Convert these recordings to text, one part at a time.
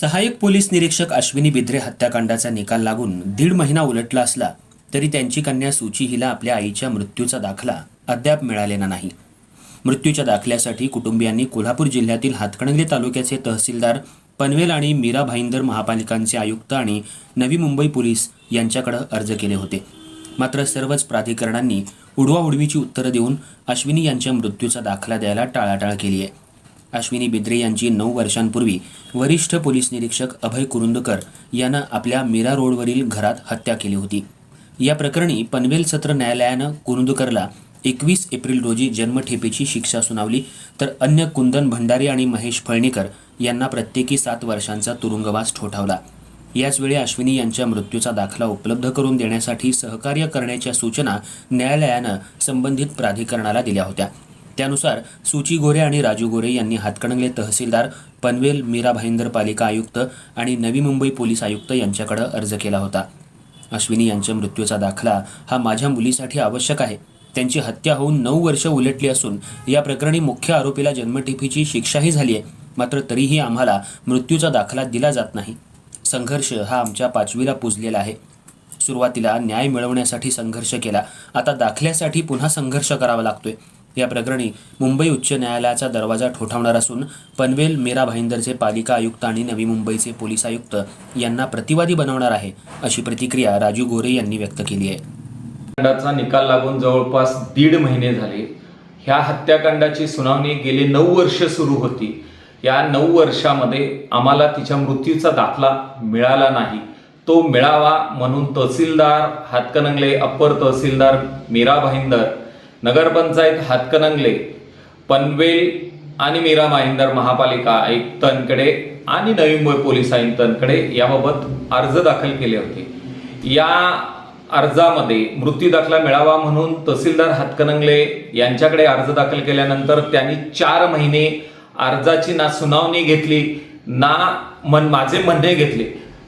सहाय्यक पोलीस निरीक्षक अश्विनी बिद्रे हत्याकांडाचा निकाल लागून दीड महिना उलटला असला तरी त्यांची कन्या सुची हिला आपल्या आईच्या मृत्यूचा दाखला अद्याप मिळालेला नाही. मृत्यूच्या दाखल्यासाठी कुटुंबियांनी कोल्हापूर जिल्ह्यातील हातकणंगले तालुक्याचे तहसीलदार पनवेल आणि मीरा भाईंदर महापालिकांचे आयुक्त आणि नवी मुंबई पोलीस यांच्याकडे अर्ज केले होते. मात्र सर्वच प्राधिकरणांनी उडवाउडवीची उत्तरं देऊन अश्विनी यांच्या मृत्यूचा दाखला द्यायला टाळाटाळ केली आहे. अश्विनी बिद्रे यांची नऊ वर्षांपूर्वी वरिष्ठ पोलीस निरीक्षक अभय कुरुंदकर यानं आपल्या मीरा रोडवरील घरात हत्या केली होती. या प्रकरणी पनवेल सत्र न्यायालयानं कुरुंदकरला एकवीस एप्रिल रोजी जन्मठेपेची शिक्षा सुनावली तर अन्य कुंदन भंडारी आणि महेश फळणीकर यांना प्रत्येकी सात वर्षांचा तुरुंगवास ठोठावला. याचवेळी अश्विनी यांच्या मृत्यूचा दाखला उपलब्ध करून देण्यासाठी सहकार्य करण्याच्या सूचना न्यायालयानं संबंधित प्राधिकरणाला दिल्या होत्या. त्यानुसार सुची गोरे आणि राजू गोरे यांनी हातकणंगले तहसीलदार पनवेल मीरा भाईंदर पालिका आयुक्त आणि नवी मुंबई पोलीस आयुक्त यांच्याकडे अर्ज केला होता. अश्विनी यांच्या मृत्यूचा दाखला हा माझ्या मुलीसाठी आवश्यक आहे. त्यांची हत्या होऊन नऊ वर्ष उलटली असून या प्रकरणी मुख्य आरोपीला जन्मठेपीची शिक्षाही झाली आहे. मात्र तरीही आम्हाला मृत्यूचा दाखला दिला जात नाही. संघर्ष हा आमच्या पाचवीला पुजलेला आहे. सुरुवातीला न्याय मिळवण्यासाठी संघर्ष केला. आता दाखल्यासाठी पुन्हा संघर्ष करावा लागतोय. या प्रकरणी मुंबई उच्च न्यायालयाचा दरवाजा ठोठावणार असून पनवेल मीरा भाईंदरचे पालिका आयुक्त आणि नवी मुंबईचे पोलीस आयुक्त यांना प्रतिवादी बनवणार आहे अशी प्रतिक्रिया राजू गोरे यांनी व्यक्त केली आहे. हत्याकांडाचा निकाल लागून जवळपास दीड महिने झाले. ह्या हत्याकांडाची सुनावणी गेली नऊ वर्ष सुरू होती. या नऊ वर्षामध्ये आम्हाला तिच्या मृत्यूचा दाखला मिळाला नाही. तो मिळावा म्हणून तहसीलदार हातकणंगले अप्पर तहसीलदार मीरा भाईंदर नगरपंचायत हातकणंगले पनवेल आणि मीरा माहिंदर महापालिका आयुक्तांकडे आणि नवी मुंबई पोलीस आयुक्तांकडे याबाबत अर्ज दाखल केले होते. या अर्जामध्ये मृत्यू दाखला मिळावा म्हणून तहसीलदार हातकणंगले यांच्याकडे अर्ज दाखल केल्यानंतर त्यांनी चार महिने अर्जाची ना सुनावणी घेतली ना मन माझे म्हणणे घेतले.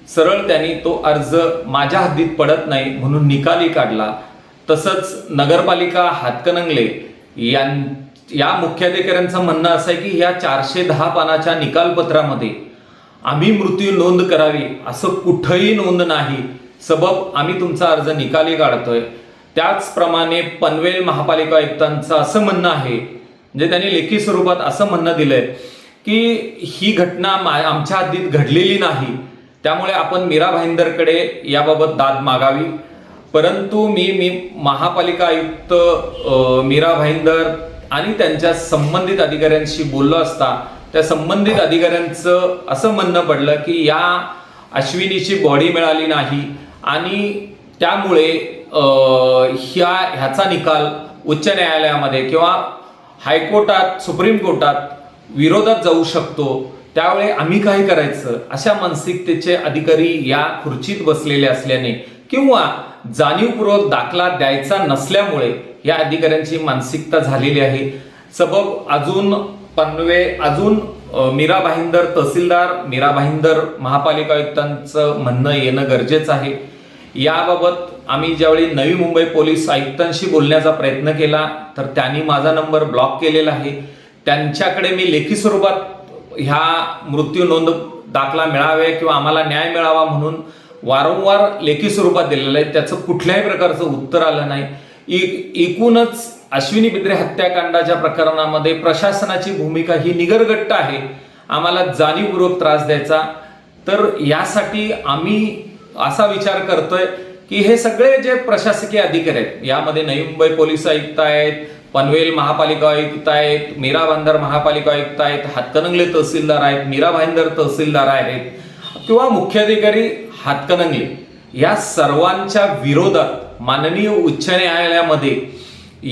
सरळ त्यांनी तो अर्ज माझ्या हद्दीत पडत नाही म्हणून निकाली काढला. तसंच नगरपालिका हातकणंगले यां या मुख्याधिकाऱ्यांचं म्हणणं असं आहे की या चारशे दहा पानाच्या निकालपत्रामध्ये आम्ही मृत्यू नोंद करावी असं कुठंही नोंद नाही. सबब आम्ही तुमचा अर्ज निकाली काढतोय. त्याचप्रमाणे पनवेल महापालिका आयुक्तांचं असं म्हणणं आहे म्हणजे त्यांनी लेखी स्वरूपात असं म्हणणं दिलंय की ही घटना मा- आमच्या हद्दीत घडलेली नाही. त्यामुळे आपण मीरा भाईंदरकडे याबाबत दाद मागावी. परंतु मी मी महापालिका आयुक्त मीरा भाईंदर आणि त्यांच्या संबंधित अधिकाऱ्यांशी बोललो असता त्या संबंधित अधिकाऱ्यांचं असं म्हणणं पडलं की या अश्विनीची बॉडी मिळाली नाही आणि त्यामुळे ह्या ह्याचा निकाल उच्च न्यायालयामध्ये किंवा हायकोर्टात सुप्रीम कोर्टात विरोधात जाऊ शकतो. त्यावेळी आम्ही काय करायचं? अशा मानसिकतेचे अधिकारी या खुर्चीत बसलेले असल्याने किंवा जाणीवपूर्वक दाखला द्यायचा नसल्यामुळे या अधिकाऱ्यांची मानसिकता झालेली आहे. सबब अजून पनवे अजून मीरा भाईंदर तहसीलदार मीरा भाईंदर महापालिका आयुक्तांचं म्हणणं येणं गरजेचं आहे. याबाबत आम्ही ज्यावेळी नवी मुंबई पोलीस आयुक्तांशी बोलण्याचा प्रयत्न केला तर त्यांनी माझा नंबर ब्लॉक केलेला आहे. त्यांच्याकडे मी लेखी स्वरूपात ह्या मृत्यू नोंद दाखला मिळावे किंवा आम्हाला न्याय मिळावा म्हणून वारंवार लेखी स्वरूपात दिलेलं आहे. त्याचं कुठल्याही प्रकारचं उत्तर आलं नाही. एकूणच अश्विनी बिद्रे हत्याकांडाच्या प्रकरणामध्ये प्रशासनाची भूमिका ही निगरगट्ट आहे. आम्हाला जाणीवपूर्वक त्रास द्यायचा. तर यासाठी आम्ही असा विचार करतोय की हे सगळे जे प्रशासकीय अधिकारी आहेत यामध्ये नवी मुंबई पोलीस आयुक्त आहेत पनवेल महापालिका आयुक्त आहेत मीरा भांदर महापालिका आयुक्त आहेत हातकणंगले तहसीलदार आहेत मीरा भाईंदर तहसीलदार आहेत किंवा मुख्याधिकारी हातकणंगले या सर्वांच्या विरोधात माननीय उच्च न्यायालयामध्ये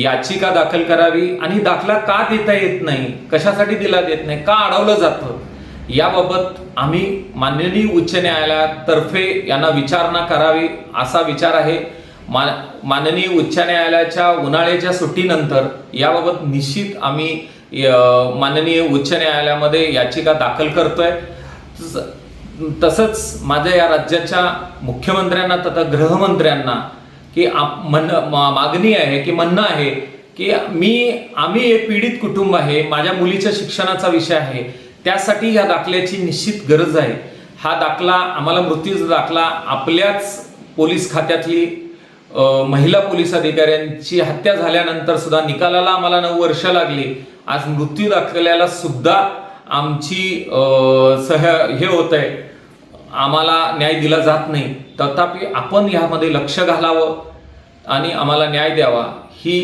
याचिका दाखल करावी आणि दाखला का देता येत नाही? कशासाठी दिला देत नाही? का अडवलं जातं? याबाबत आम्ही माननीय उच्च न्यायालयातर्फे यांना विचारणा करावी असा विचार आहे. मा माननीय उच्च न्यायालयाच्या उन्हाळ्याच्या सुट्टीनंतर याबाबत निश्चित आम्ही माननीय उच्च न्यायालयामध्ये याचिका दाखल करतोय. तसंच माझ्या या राज्याच्या मुख्यमंत्र्यांना तथा गृहमंत्र्यांना की आप- म्हण मा- मागणी आहे की म्हणणं आहे की मी आम्ही एक पीडित कुटुंब आहे माझ्या मुलीच्या शिक्षणाचा विषय आहे त्यासाठी या दाखल्याची निश्चित गरज आहे. हा दाखला आम्हाला मृत्यूचा दाखला आपल्याच पोलीस खात्यातली महिला पोलीस अधिकाऱ्यांची हत्या झाल्यानंतर सुद्धा निकालाला आम्हाला नऊ वर्ष लागली. आज मृत्यू दाखल्याला सुद्धा आमची सह हे होत आहे आम्हाला न्याय दिला जात नाही. तथापि आपण ह्यामध्ये लक्ष घालावं आणि आम्हाला न्याय द्यावा ही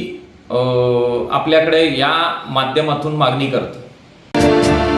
आपल्याकडे या माध्यमातून मागणी करतो.